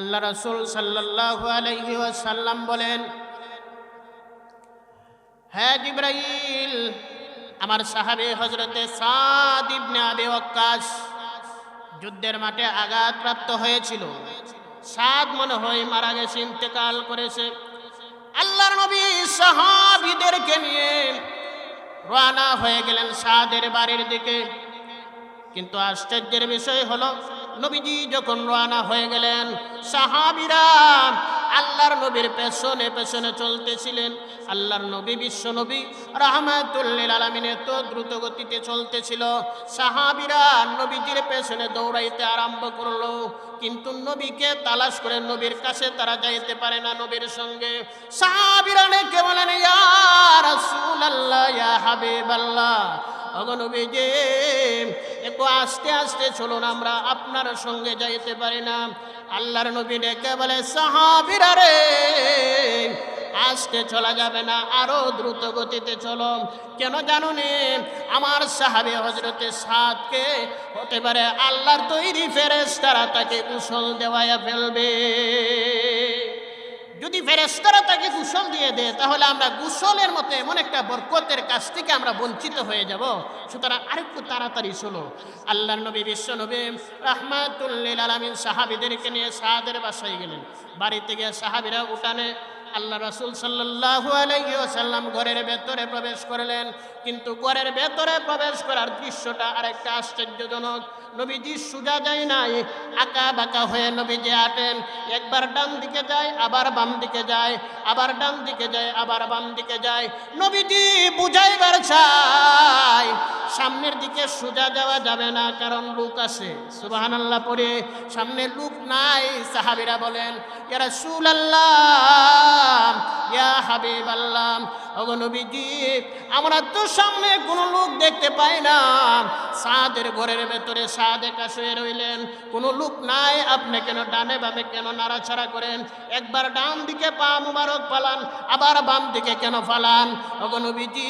আল্লাহ রসুল সাল্লাল্লাহু আলাইহি ওয়াসাল্লাম বলেন হ্যাঁ জিব্রাইল, আমার সাহাবে হজরতে সাদ ইবনে আবি ওয়াক্কাস যুদ্ধের মাঠে আঘাতপ্রাপ্ত হয়েছিল। সাদ মনে হয় মারা গেছে, ইন্তেকাল করেছে। আল্লাহর নবী সাহাবিদেরকে নিয়ে রওনা হয়ে গেলেন সাদের বাড়ির দিকে। কিন্তু আশ্চর্যের বিষয় হলো নবীজি যখন রওনা হয়ে গেলেন, সাহাবিরা আল্লাহর নবীর পেছনে পেছনে চলতেছিলেন। আল্লাহর নবী, বিশ্ব নবী রহমাতুল্লিল আলমিন এত দ্রুত গতিতে চলতেছিল। সাহাবিরা নবীজির পেছনে দৌড়াইতে আরম্ভ করল। কিন্তু নবীকে তালাশ করে নবীর কাছে তারা যাইতে পারে না নবীর সঙ্গে। সাহাবিরা কে বলেন, ইয়া রাসূলুল্লাহ, ইয়া হাবিবাল্লাহ অগনবীজি একটু আস্তে আস্তে চলুন, আমরা আপনার সঙ্গে যাইতে পারি না। আল্লাহর নবী ডেকে বলে, সাহাবিরা রে, আজকে চলা যাবে না, আরও দ্রুত গতিতে চলো। কেন জানো আমার সাহাবে হজরতে সাদকে হতে পারে আল্লাহর তৈরি ফেরেস তারা তাকে কুশল দেওয়াইয়া ফেলবে। যদি ফেরেস্তারা তাকে গুসল দিয়ে দেয়, তাহলে আমরা গুসলের মতো এমন একটা বরকতের কাছ থেকে আমরা বঞ্চিত হয়ে যাব। সুতরাং আরেকটু তাড়াতাড়ি শোনো। আল্লাহ নবী, বিশ্ব নবী রহমাতুল্লিল আলমিন সাহাবিদেরকে নিয়ে সাহাদের বাসায় গেলেন। বাড়িতে গিয়ে সাহাবিরা উঠানে আল্লাহ রাসুল সাল্লাহু আলাইসাল্লাম ঘরের ভেতরে প্রবেশ করলেন। কিন্তু ঘরের ভেতরে প্রবেশ করার দৃশ্যটা আরেকটা আশ্চর্যজনক। নবীজি সুজা যায় নাই আঁকা বাঁকা হয়ে নবীজি আটেন একবার ডান দিকে যায়, আবার বাম দিকে যায়, আবার ডান দিকে যায়, আবার বাম দিকে যায়। নবীজি বুঝাইবার চাই, সামনের দিকে সোজা যাওয়া যাবে না, কারণ লোক আছে। সুবাহান আল্লাহ পরে সামনে লোক নাই, সাহাবিরা বলেন ইয়ারা সুল আল্লাহ ইয়া হাবিব আল্লাহ আমরা তো সামনে কোনো লোক দেখতে পাই না। সাদের ঘরের ভেতরে সাদ একা শুয়ে রইলেন। কোনো লোক নাই, আপনি কেন ডানে বামে কেন নাড়াছাড়া করেন? একবার ডান দিকে পা মুবারক পালান আবার বাম দিকে কেন ফালান? অগনবীজি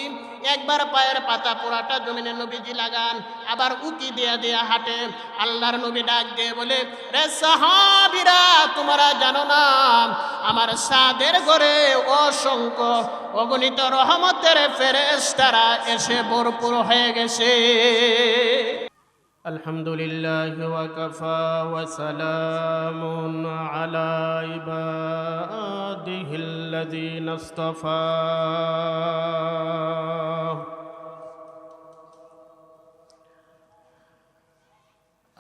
একবার পায়ের পাতা পোড়াটা জমিনে নবীজি লাগান, আবার উকি দিয়া দিয়া হাঁটে। আল্লাহর নবী ডাক দিয়ে বলে, রে সাহাবিরা, তোমরা জানো না, আমার সাদের ঘরে অসংখ্য অগণিত রহমতের ফেরেস তারা এসে ভরপুর হয়ে গেছে الحمد لله وكفى وسلام على عباده الذين اصطفى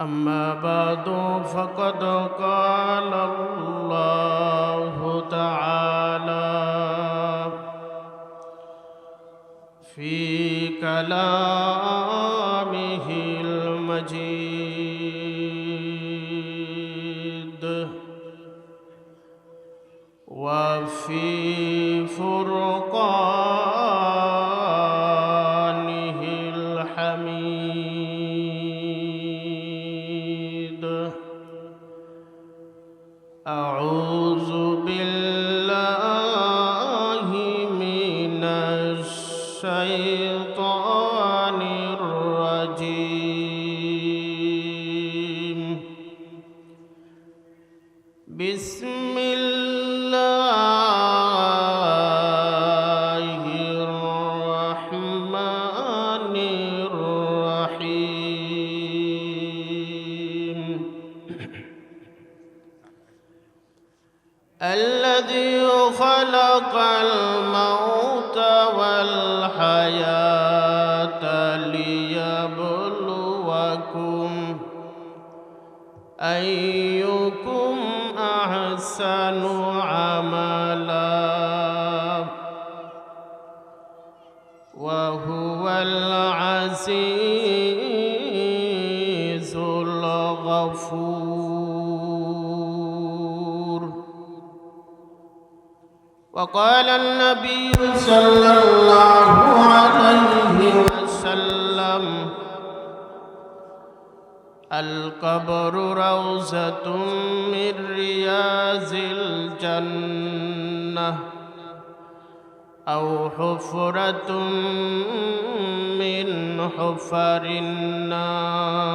أما بعد فقد قال الله تعالى في كلامه المجيد وفي فرقانه الذي خلق الموت والحياة ليبلوكم أيكم أحسن عملا وهو العزيز وقال النبي صلى الله عليه وسلم القبر روزة من رياض الجنة أو حفرة من حفر النار.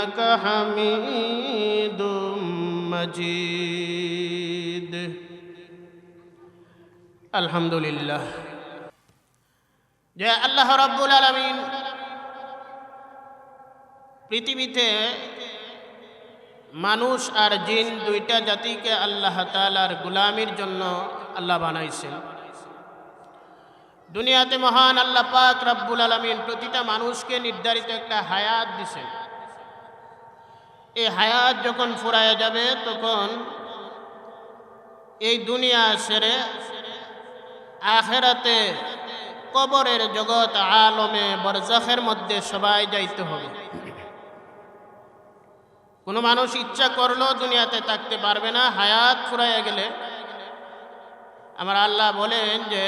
إنك حميد مجيد الحمد لله যে আল্লাহ রব্বুল আলমিন পৃথিবীতে মানুষ আর জিন দুইটা জাতিকে আল্লাহ তালার গুলামির জন্য আল্লাহ বানাইছেন দুনিয়াতে মহান আল্লাহ পাক রব্বুল আলমিন প্রতিটা মানুষকে নির্ধারিত একটা হায়াত দিছেন এই হায়াত যখন ফুরায় যাবে, তখন এই দুনিয়া সেরে আখেরাতে কবরের জগৎ আলমে বরজাখের মধ্যে সবাই যাইতে হবে। কোনো মানুষ ইচ্ছা করলেও দুনিয়াতে থাকতে পারবে না, হায়াত ফুরাইয়া গেলে। আমার আল্লাহ বলেন যে,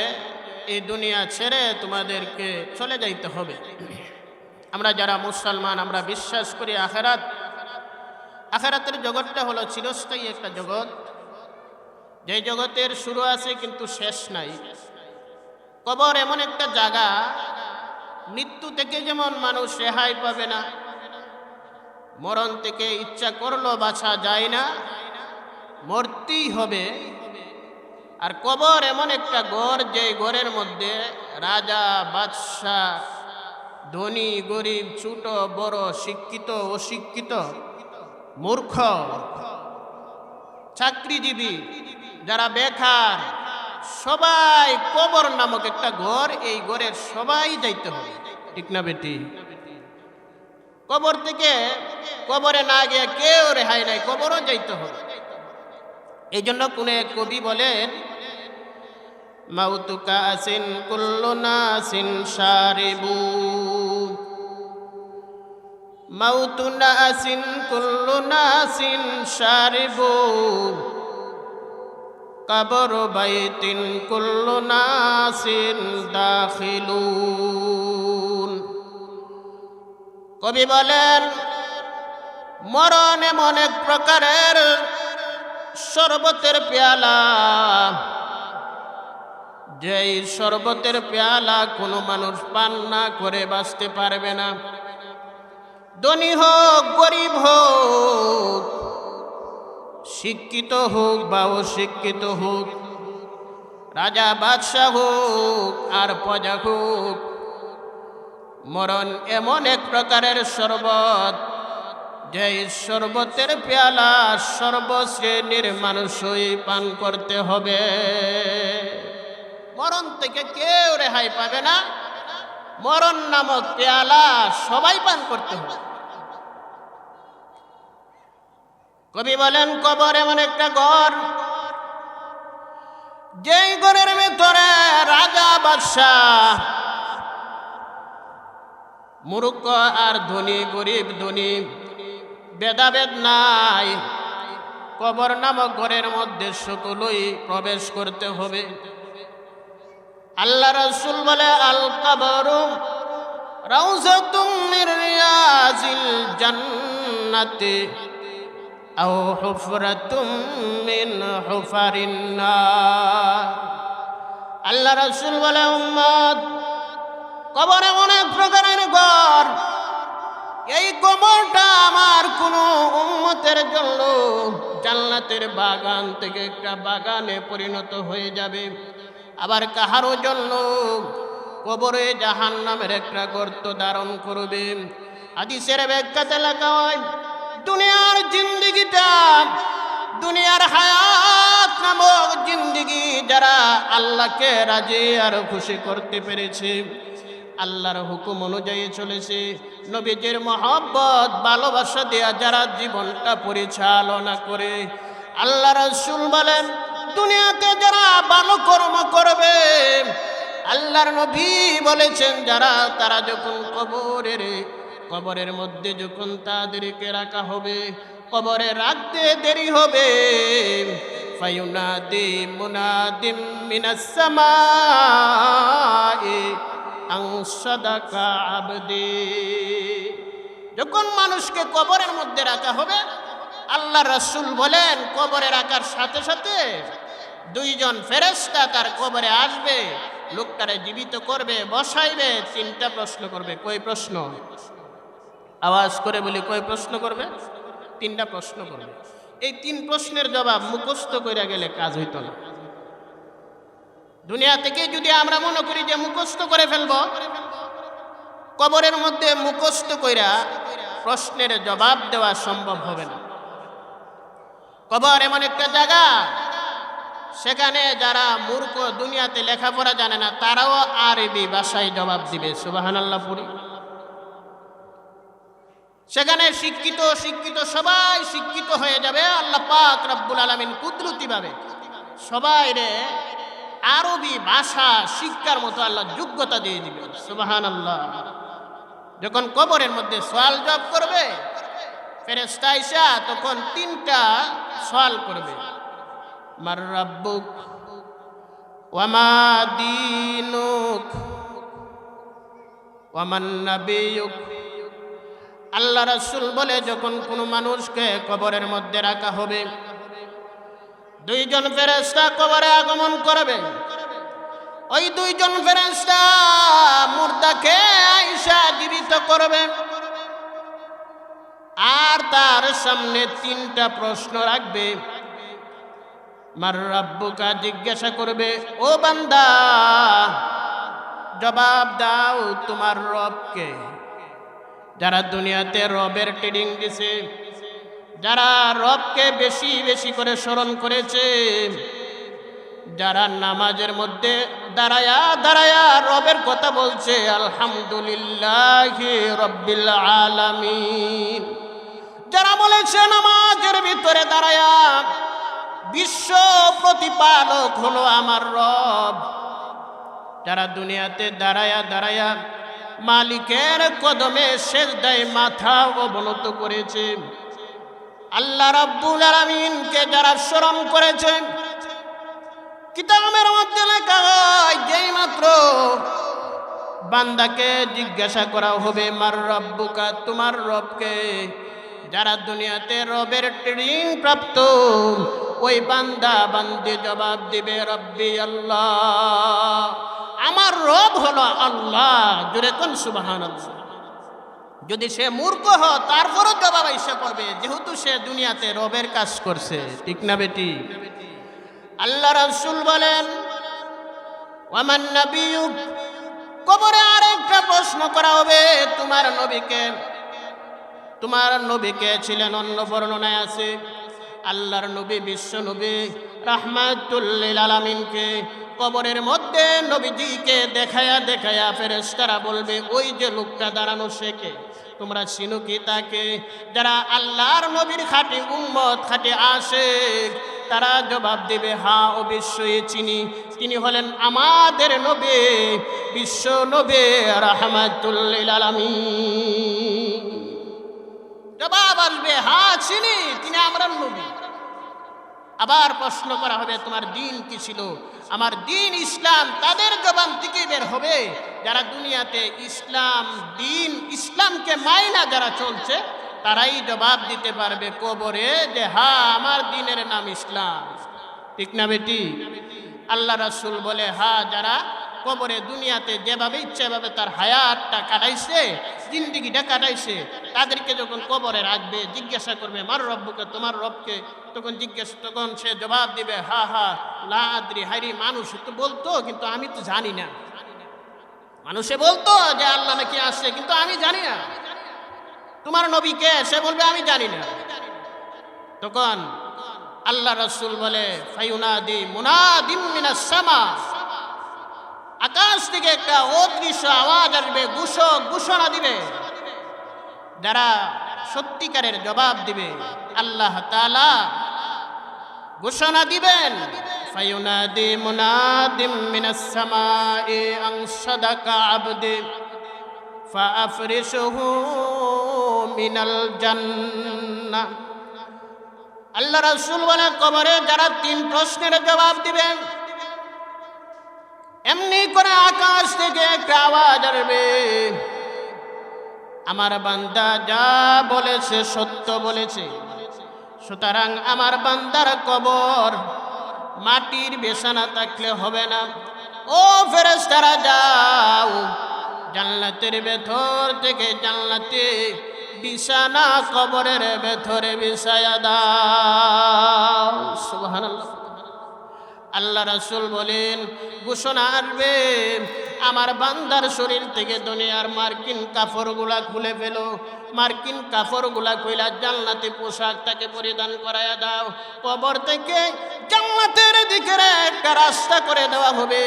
এই দুনিয়া ছেড়ে তোমাদেরকে চলে যাইতে হবে। আমরা যারা মুসলমান, আমরা বিশ্বাস করি আখেরাত আখেরাতের জগৎটা হলো চিরস্থায়ী একটা জগৎ। যে জগতের শুরু আছে কিন্তু শেষ নাই। কবর এমন একটা জায়গা, মৃত্যু থেকে যেমন মানুষ রেহাই পাবে না, মরণ থেকে ইচ্ছা করল বাছা যায় না, মরতেই হবে। আর কবর এমন একটা ঘর যে ঘরের মধ্যে রাজা, বাদশাহ, ধনী, গরিব, ছোট, বড়, শিক্ষিত, অশিক্ষিত মূর্খ, চাকরিজীবী, যারা বেকার, সবাই কবর নামক একটা ঘর, এই ঘরের সবাই যাইতে হবে। ঠিক না বেটি? কবর থেকে কবরে না গিয়ে কেউ রেহাই নাই, কবরও যাইতে হবে। এই জন্য কোন কবি বলেন, মাউতুকা আসিন কুল্লু নাসিন সারিবু। মাউতু নাসিন, কুল্লু নাসিন সারিবু কবর বাইতিন, কুল্লু নাসিন দাখিলুন। কবি বলেন, মরণ এক প্রকারের শরবতের পেয়ালা। যেই শরবতের পেয়ালা কোনো মানুষ পান না, করে বাঁচতে পারবে না। ধনী হোক, গরিব হোক, শিক্ষিত হোক বা অশিক্ষিত হোক, রাজা বাদশাহ হোক আর প্রজা হোক, মরণ এমন এক প্রকারের শরবত, যে শরবতের পেয়ালা সর্বশ্রেণীর মানুষই পান করতে হবে। মরণ থেকে কেউ রেহাই পাবে না। মরণ নামক পেয়ালা সবাই পান করতে হবে। কবি বলেন, কবর এমন একটা ঘর, যেই ঘরের ভিতরে রাজা, বাদশাহ, মূর্খ আর ধনী, গরিব, ধনী, ভেদাভেদ নাই। কবর নামক ঘরের মধ্যে সকলই প্রবেশ করতে হবে। আল্লাহ রসুল বলে আল কবরু মির রিয়াজিল জান্নাতি। আও হুফরাতুম মিন হুফারিন নার। আল্লাহ রসুল বলে, উম্মত, কবর এমন এক প্রকারের ঘর। এই কবরটা আমার কোনো উম্মতের জন্য জান্নাতের বাগান থেকে একটা বাগানে পরিণত হয়ে যাবে। আবার কাহারও জন্য কবরে জাহান নামের একটা গর্ত ধারণ করবে। আদিসের ব্যাখ্যাতে লেখা হয় দুনিয়ার জিন্দিগিটা, দুনিয়ার হায়াত নামক জিন্দিগি যারা আল্লাহকে রাজি আর খুশি করতে পেরেছে, আল্লাহর হুকুম অনুযায়ী চলেছে। নবীজির মহব্বত, ভালোবাসা দেয়া যারা জীবনটা পরিচালনা করে, আল্লাহ রসুল বলেন, দুনিয়াতে যারা ভালো কর্ম করবে, আল্লাহর নবী বলেছেন, যারা তারা যখন কবরের কবরের মধ্যে যখন তাদেরকে রাখা হবে, কবরে রাখতে দেরি হবে। যখন মানুষকে কবরের মধ্যে রাখা হবে আল্লাহ রাসূল বলেন, কবরে রাখার সাথে সাথে দুইজন ফেরেস্তা তার কবরে আসবে, লোকটারে জীবিত করবে, বসাইবে, তিনটা প্রশ্ন করবে। কই প্রশ্ন? আওয়াজ করে বলি, কয় প্রশ্ন করবে? তিনটা প্রশ্ন করবে। এই তিন প্রশ্নের জবাব মুখস্থ করে গেলে কাজ হইতো না। দুনিয়া থেকে যদি আমরা মনে করি যে মুখস্থ করে ফেলব, কবরের মধ্যে মুখস্থ কইরা প্রশ্নের জবাব দেওয়া সম্ভব হবে না। কবর এমন একটা জায়গা, সেখানে যারা মূর্খ দুনিয়াতে লেখাপড়া জানে না, তারাও আরবি ভাষায় জবাব দিবে সুবাহান আল্লাহ পুরী সেখানে শিক্ষিত শিক্ষিত, সবাই শিক্ষিত হয়ে যাবে। আল্লাহ পাক রব্বুল আলমিন কুদরতি ভাবে সবাই রে আরবি ভাষা শিক্ষার মতো আল্লাহ যোগ্যতা দিয়ে দিবে। সুবাহান আল্লাহ যখন কবরের মধ্যে সোয়াল জব করবে ফেরেস্তা ইসা তখন তিনটা সোয়াল করবে। মার রাব্বুক, ওয়ামা দিনুক, ওয়ামান আল্লাহ রাসূল বলে, যখন কোনো মানুষকে কবরের মধ্যে রাখা হবে, দুইজন ফেরেশতা কবরে আগমন করবে। ওই দুইজন ফেরেশতা মুর্দাকে আইসা জীবিত করবে। আর তার সামনে তিনটা প্রশ্ন রাখবে। মার রাব্বুকা জিজ্ঞাসা করবে, ও বান্দা, জবাব দাও তোমার রবকে। যারা দুনিয়াতে রবের ট্রেডিং দিছে, যারা রবকে বেশি বেশি করে স্মরণ করেছে, যারা নামাজের মধ্যে দাঁড়ায়া দাঁড়ায়া রবের কথা বলছে, আলহামদুলিল্লাহ রব্বিল আলামিন। যারা বলেছে নামাজের ভিতরে দাঁড়ায়া, বিশ্ব প্রতিপালক হলো আমার রব। যারা দুনিয়াতে দাঁড়ায়া দাঁড়ায়া মালিকের কদমে শেষ দেয় মাথা অবনত করেছে। আল্লাহ রাব্বুল আলামিনকে যারা স্মরণ করেছে কিতাবের মধ্যে লেখা হয়, যেই মাত্র বান্দাকে জিজ্ঞাসা করা হবে, মার রব্বুকা, তোমার রবকে? যারা দুনিয়াতে রবের ট্রেনিং প্রাপ্ত, ওই বান্দা বান্দি জবাব দিবে, রব্বি আল্লাহ। আমার রব হলো আল্লাহ। কোন সুবাহান যদি সে মূর্খ হ তারপরও জবাব এসে পড়বে, যেহেতু সে দুনিয়াতে রবের কাজ করছে। ঠিক না বেটি? আল্লাহ রাসূল বলেন, ওয়ামান নাবিয়ুক? কবরে আরেকটা প্রশ্ন করা হবে, তোমার নবীকে তোমার নবীকে ছিলেন অন্য বর্ণনায় আছে। আল্লাহর নবী বিশ্ব নবী রাহমাতুল্লিল আলামিনকে কবরের মধ্যে নবীজিকে দেখায়া দেখায়া ফেরেশতারা বলবে, ওই যে লোকটা দাঁড়ানো শেখে তোমরা চিনো কি তাকে? যারা আল্লাহর নবীর খাঁটি উম্মত, খাঁটি আসে তারা জবাব দেবে, হা, অবশ্যই চিনি। তিনি হলেন আমাদের নবী, বিশ্ব নবী রাহমাতুল্লিল জবাব আসবে, হা, চিনি, তিনি আমরা নবী। আবার প্রশ্ন করা হবে, তোমার দিন কি ছিল? আমার দিন ইসলাম তাদের জবান থেকে বের হবে। যারা দুনিয়াতে ইসলাম, দিন ইসলামকে মাইনা যারা চলছে, তারাই জবাব দিতে পারবে কবরে যে, হা, আমার দিনের নাম ইসলাম। ঠিক না বেটি? আল্লাহ রাসুল বলে, হা, যারা কবরে দুনিয়াতে যেভাবে ইচ্ছা এভাবে তার হায়াতটা কাটাইছে, জিন্দিগিটা কাটাইছে, তাদেরকে যখন কবরে রাখবে, জিজ্ঞাসা করবে, মার রব্বকে, তোমার রবকে? তখন জিজ্ঞাসা, তখন সে জবাব দিবে, হা হা লাদ্রি হারি মানুষ। তো বলতো, কিন্তু আমি তো জানি না। মানুষে বলতো যে, আল্লাহ নাকি আসছে। কিন্তু আমি জানি না। তোমার নবীকে সে বলবে, আমি জানি না। তখন আল্লাহ রসুল বলে ফাইউনাদি মুনাদিম মিনাস সামা। আকাশ থেকে একটা অদৃশ্য আওয়াজ আসবে, ঘোষক ঘোষণা দিবে। যারা সত্যিকারের জবাব দিবে, আল্লাহ তালা ঘোষণা দিবেন। ফায়ুনাদি মুনাদিম মিনাস সামাই আন সাদাকা আবদি ফাআফরিশুহু মিনাল জান্নাহ আল্লাহ রাসূল বলে কবরে যারা তিন প্রশ্নের জবাব দিবেন এমনি করে আকাশ থেকে একটা আওয়াজ আসবে। আমার বান্দা যা বলেছে, সত্য বলেছে। সুতরাং আমার বান্দার কবর মাটির বেসানা থাকলে হবে না। ও ফেরেস্তারা যাও। জান্নাতের ভেতর থেকে জান্নাতে বিছানা কবরের ভেতরে বিছায়া দাও। সুবহানাল্লাহ। আল্লাহ রাসূল বলেন, ঘোষণা আসবে, আমার বান্দার শরীর থেকে দুনিয়ার মার্কিন কাপড়গুলা খুলে ফেলো। মার্কিন কাপড়গুলা কইলা, জান্নাতে পোশাক তাকে পরিধান করাইয়া দাও। কবর থেকে জান্নাতের দিকে একটা রাস্তা করে দেওয়া হবে।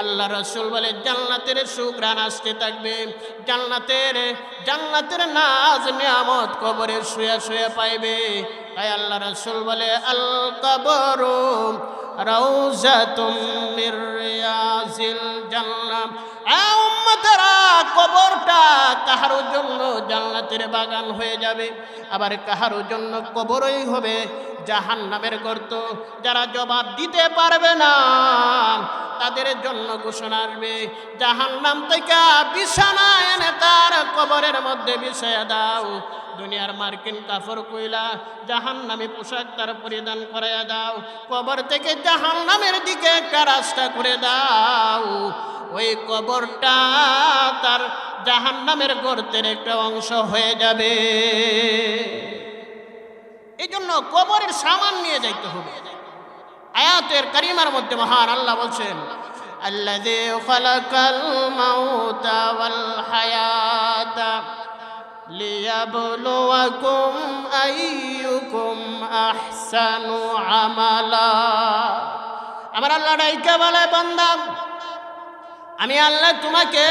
আল্লাহ রসুল বলে, জান্নাতের সুগ্রাণ আসতে থাকবে। জান্নাতের জান্নাতের নাজ নিয়ামত কবরে শুয়ে শুয়ে পাইবে। তাই আল্লাহ রসুল বলে আল কবরু রৌজা তুমির উম্মতেরা কবরটা কাহারো জন্য জান্নাতের বাগান হয়ে যাবে। আবার কাহারো জন্য কবরই হবে জাহান নামের গর্ত। যারা জবাব দিতে পারবে না, তাদের জন্য ঘোষণা আসবে জাহান নাম থেকে বিছানা এনে তার কবরের মধ্যে বিছায়া দাও। দুনিয়ার মার্কিন কাফর কইলা জাহান নামে পোশাক তার পরিধান করাইয়া দাও। কবর থেকে জাহান নামের দিকে একটা রাস্তা করে দাও। ওই কবরটা তার জাহান নামের গর্তের একটা অংশ হয়ে যাবে এই জন্য কবরের সামান নিয়ে যাইতে হবে আয়াতের কারিমার মধ্যে মহান আল্লাহ বলছেন الذي خلق الموت والحياة ليبلوكم أيكم أحسن عملا আমার আল্লাহ ডাইকা বলে বান্দা আমি আল্লাহ তোমাকে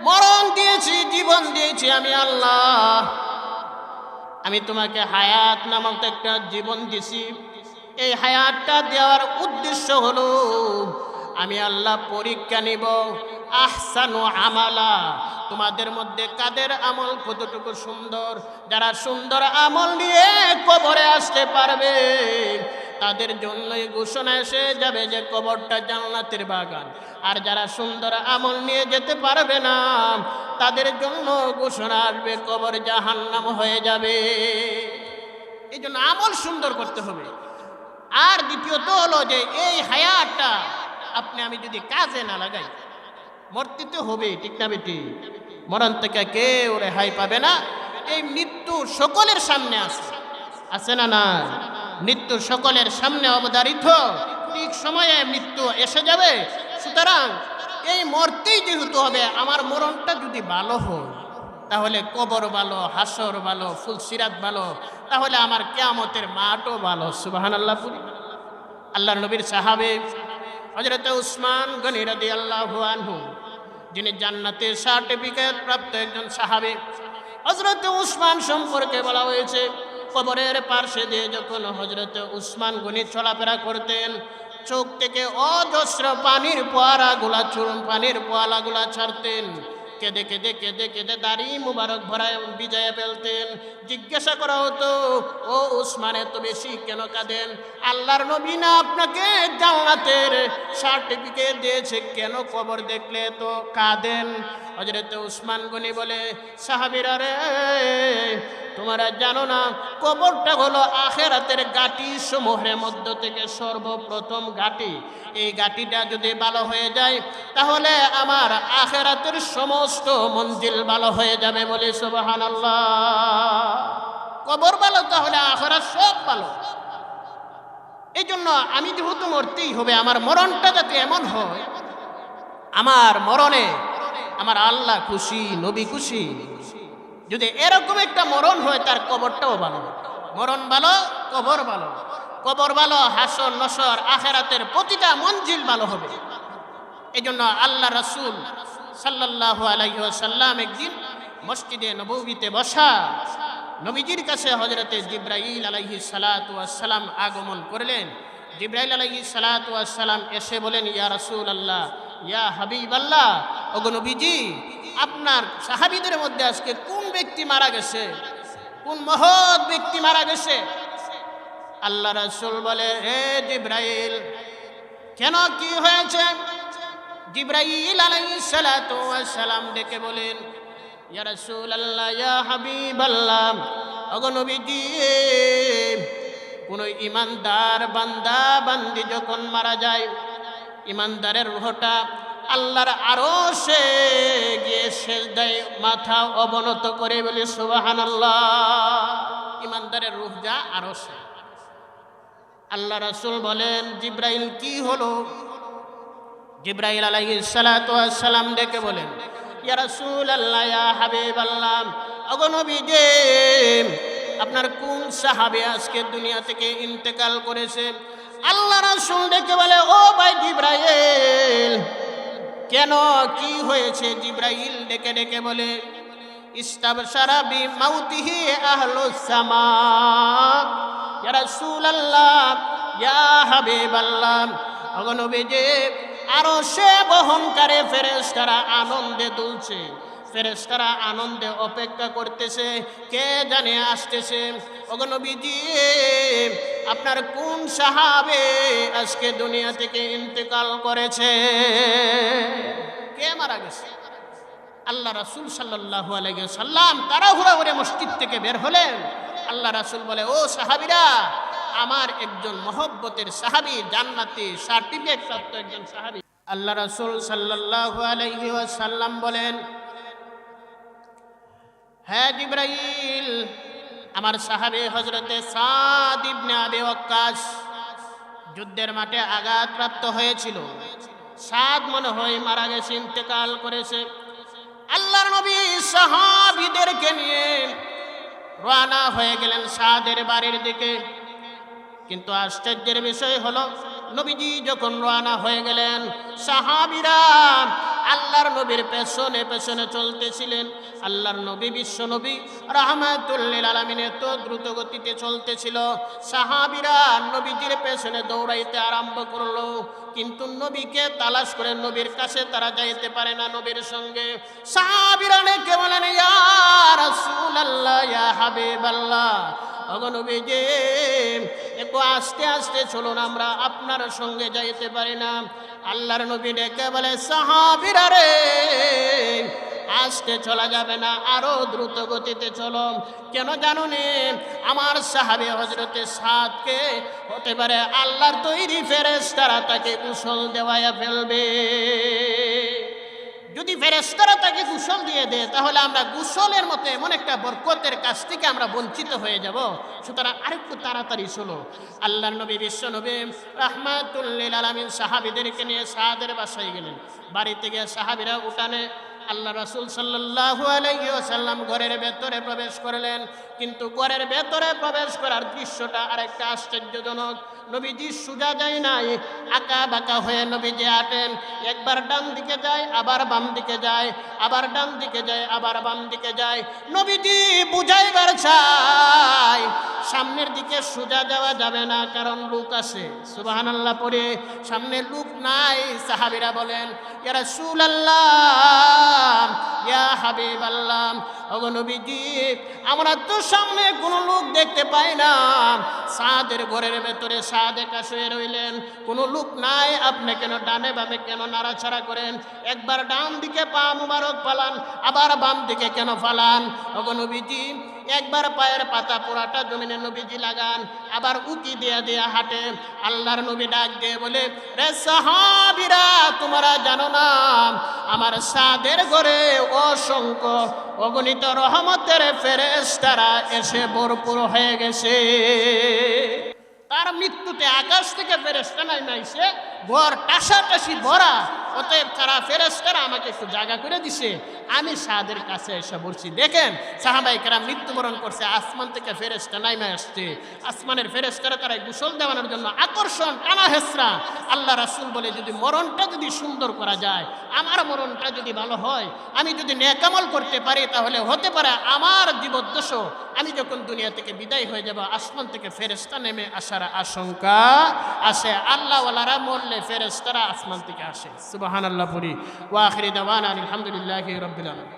মরণ দিয়েছি, জীবন দিয়েছি আমি আল্লাহ। আমি তোমাকে হায়াত নামক একটা জীবন দিছি। এই হায়াতটা দেওয়ার উদ্দেশ্য হলো, আমি আল্লাহ পরীক্ষা নিব। আহসানু আমালা। তোমাদের মধ্যে কাদের আমল কতটুকু সুন্দর? যারা সুন্দর আমল নিয়ে কবরে আসতে পারবে তাদের জন্যই ঘোষণা এসে যাবে যে কবরটা জান্নাতের বাগান। আর যারা সুন্দর আমল নিয়ে যেতে পারবে না, তাদের জন্য ঘোষণা আসবে, কবর জাহান্নাম হয়ে যাবে। এই জন্য আমল সুন্দর করতে হবে। আর দ্বিতীয়ত হলো যে এই হায়াতটা আপনি আমি যদি কাজে না লাগাই, মরতে তো হবে, ঠিক না বেটি? মরণ থেকে কেউ রেহাই পাবে না। এই মৃত্যু সকলের সামনে আছে। আছে না না মৃত্যু সকলের সামনে অবধারিত। ঠিক সময়ে মৃত্যু এসে যাবে। সুতরাং এই মরতেই যেহেতু হবে, আমার মরণটা যদি ভালো হয়, তাহলে কবর ভালো, হাসর ভালো, ফুলসিরাত ভালো, তাহলে আমার কেয়ামতের মাঠও ভালো। সুবাহান আল্লাহ আল্লাহ নবীর সাহাবে হজরত উসমান গনি রাদি আল্লাহ যিনি জান্নাতের সার্টিফিকেট প্রাপ্ত একজন সাহাবে। হজরত উসমান সম্পর্কে বলা হয়েছে কবরের পার্শ্বে দিয়ে যখন হজরত উসমান গনি চলাফেরা করতেন, চোখ থেকে অজস্র পানির পোয়ারাগুলা, চুরুম পানির পোয়ালাগুলা ছাড়তেন। কেঁদে কেঁদে কেঁদে কেঁদে দাড়ি মুবারক ভরায় বিজয়ে ফেলতেন। জিজ্ঞাসা করা হতো, ও উসমান, এত বেশি কেন কাঁদেন? আল্লাহর নবী না আপনাকে জান্নাতের সার্টিফিকেট দিয়েছে? কেন কবর দেখলে তো কাঁদেন? হজরত উসমান গনি বলে, সাহাবিরা রে, তোমরা জানো না, কবরটা হলো আখেরাতের গাটি সমূহের মধ্য থেকে সর্বপ্রথম গাটি এই গাটিটা যদি ভালো হয়ে যায়, তাহলে আমার আখেরাতের সমস্ত মঞ্জিল ভালো হয়ে যাবে বলে সুবাহান কবর ভালো, তাহলে আখেরাত সব ভালো। এই জন্য আমি যেহেতু মরতেই হবে, আমার মরণটা যাতে এমন হয়, আমার মরণে আমার আল্লাহ খুশি, নবী খুশি। যদি এরকম একটা মরণ হয়, তার কবরটাও ভালো। মরণ ভালো, কবর ভালো। কবর ভালো, হাসর, নসর, আখেরাতের প্রতিটা মঞ্জিল ভালো হবে। এই জন্য আল্লাহ রাসুল সাল্লাহ আলাইসাল্লাম একদিন মসজিদে নবীতে বসা নবীজির কাছে হজরতে জিব্রাইল আলাইহি সালাম আগমন করলেন। জিব্রাইল আলাইহি সালাম এসে বলেন, ইয়া রাসূল আল্লাহ ইয়া হাবিব আল্লাহ ওগো নবীজি, আপনার সাহাবীদের মধ্যে আজকে কোন ব্যক্তি মারা গেছে? কোন মহৎ ব্যক্তি মারা গেছে? আল্লাহ রাসূল বলে, হে জিব্রাইল, কেন কি হয়েছে? জিব্রাইল আলাইহিস সালাতু ওয়াস সালাম ডেকে বলেন, ইয়া রাসূলুল্লাহ, ইয়া হাবিবাল্লাহ, ওগো নবীজি কোন ইমানদার বান্দা, বান্দি যখন মারা যায়, ইমানদারের রুহটা আল্লাহর আরও সে গিয়ে শেষ দেয় মাথা অবনত করে বলে, সুবহানাল্লাহ। ইমানদারের রুহ যা আরও সে আল্লাহ রাসূল বলেন, জিব্রাইল কি হলো? জিব্রাইল ওয়াস সালাম ডেকে বলেন, ইয়া রাসূলুল্লাহ, ইয়া হাবিবাল্লাহ ওগো নবীজি আপনার কোন সাহাবী আজকে দুনিয়া থেকে ইন্তেকাল করেছে? আল্লাহ রাসূল ডেকে বলে, ও ভাই জিব্রাইল, কেন? কি হয়েছে? জিব্রাইল ডেকে ডেকে বলে, ইস্তাবশারা বি মাউতিহি আহলুস সামা, ইয়া রাসূলুল্লাহ, ইয়া হাবিবাল্লাহ। ওগো নবীজি, আরও সে বহনকারে ফেরেশতারা আনন্দে দুলছে। ফেরেশতারা আনন্দে অপেক্ষা করতেছে। কে জানে আসতেছে? ওগো আপনার কোন সাহাবে আজকে দুনিয়া থেকে ইন্তেকাল করেছে? কে মারা গেছে? আল্লাহ রাসুল সাল্লাহ আলাইহি সাল্লাম তাড়াহুড়া করে মসজিদ থেকে বের হলেন। আল্লাহ রাসুল বলে, ও সাহাবিরা, আমার একজন মহব্বতের সাহাবি, জান্নাতি সার্টিফিকেট প্রাপ্ত একজন সাহাবি। আল্লাহ রাসুল সাল্লাহ আলাইহি সাল্লাম বলেন হ্যাঁ জিব্রাইল, আমার সাহাবে হজরতে সাদ ইবনে যুদ্ধের মাঠে আঘাতপ্রাপ্ত হয়েছিল। সাদ মনে হয় মারা গেছে, ইন্তেকাল করেছে। আল্লাহর নবী সাহাবিদেরকে নিয়ে রওনা হয়ে গেলেন সাদের বাড়ির দিকে। কিন্তু আশ্চর্যের বিষয় হলো, নবীজি যখন রওনা হয়ে গেলেন, সাহাবিরা আল্লাহর নবীর পেছনে পেছনে চলতেছিলেন। আল্লাহর নবী, বিশ্ব নবী রহমাতুল্লিল আলমিন এত দ্রুত গতিতে চলতেছিল। সাহাবিরা নবীজির পেছনে দৌড়াইতে আরম্ভ করল। কিন্তু নবীকে তালাশ করে নবীর কাছে তারা যাইতে পারে না নবীর সঙ্গে। সাহাবিরা ডেকে বলেন, ইয়া আস্তে আস্তে চলুন, আমরা আপনার সঙ্গে যাইতে পারি না। আল্লাহর নবী ডেকে বলে, সাহাবিরা রে, আজকে চলা যাবে না আরও দ্রুত গতিতে চলো। কেন জানো নে, আমার সাহাবি হজরতে সাদকে হতে পারে আল্লাহর তৈরি ফেরেস তারা তাকে কুশল দেওয়াইয়া ফেলবে। যদি ফেরেস্তারা তাকে গুসল দিয়ে দেয়, তাহলে আমরা গুসলের মতো এমন একটা বরকতের কাছ থেকে আমরা বঞ্চিত হয়ে যাব। সুতরাং আরেকটু তাড়াতাড়ি শোনো। আল্লাহ নবী, বিশ্ব নবী রহমাতুল্লিল আলমিন সাহাবিদেরকে নিয়ে সাহাদের বাসায় গেলেন। বাড়িতে গিয়ে সাহাবিরা উঠানে আল্লাহ রাসুল সাল্লাহু আলাইসাল্লাম ঘরের ভেতরে প্রবেশ করলেন। কিন্তু ঘরের ভেতরে প্রবেশ করার দৃশ্যটা আরেকটা আশ্চর্যজনক। নবীজি সুজা যায় নাই, আঁকা বাঁকা হয়ে নবীজি আটেন একবার ডান দিকে যায়, আবার বাম দিকে যায়, আবার ডান দিকে যায়, আবার বাম দিকে যায়। নবীজি বুঝাইবার চাই, সামনের দিকে সোজা যাওয়া যাবে না, কারণ লোক আছে। সুবাহান আল্লাহ পরে সামনে লোক নাই, সাহাবিরা বলেন ইয়ারা সুল আল্লাহ ইয়া হাবিব আমরা তো সামনে কোনো লোক দেখতে পাই না। সাদের ঘরের ভেতরে সাদ একা শুয়ে রইলেন। কোনো লোক নাই, আপনি কেন ডানে বামে কেন নাড়াছাড়া করেন? একবার ডান দিকে পা মুবারক পালান আবার বাম দিকে কেন ফালান? অগনবীজি একবার পায়ের পাতা পোড়াটা জমিনে নবীজি লাগান, আবার উকি দিয়া দিয়া হাঁটে। আল্লাহর নবী ডাক দিয়ে বলে, রে সাহাবিরা, তোমরা জানো না আমার সাদের ঘরে অসংখ্য অগণিত রহমতের ফেরেস্তারা এসে ভরপুর হয়ে গেছে। তার মৃত্যুতে আকাশ থেকে ফেরেস্তা নাই নাইছে ঘর টাসাটাসি ভরা অতএব তারা ফেরেস্তারা আমাকে একটু জায়গা করে দিছে। আমি সাদের কাছে এসে বলছি, দেখেন সাহাবাই কেরাম মৃত্যুবরণ করছে, আসমান থেকে ফেরেস্তা নাইমে আসছে। আসমানের ফেরেস্তারা তারা গোসল দেওয়ানোর জন্য আকর্ষণ, টানা হেসরা। আল্লাহ রাসুল বলে, যদি মরণটা যদি সুন্দর করা যায়, আমার মরণটা যদি ভালো হয়, আমি যদি ন্যাকামল করতে পারি, তাহলে হতে পারে আমার জীবদ্দশ। আমি যখন দুনিয়া থেকে বিদায় হয়ে যাব, আসমান থেকে ফেরেস্তা নেমে আসার আশঙ্কা আসে। আল্লাহওয়ালারা মরলে ফেরেস্তারা আসমান থেকে আসে। সুবাহান আল্লাহ পুরি ওয়াখিরি দাওয়ান আলহামদুলিল্লাহ রবিল আলম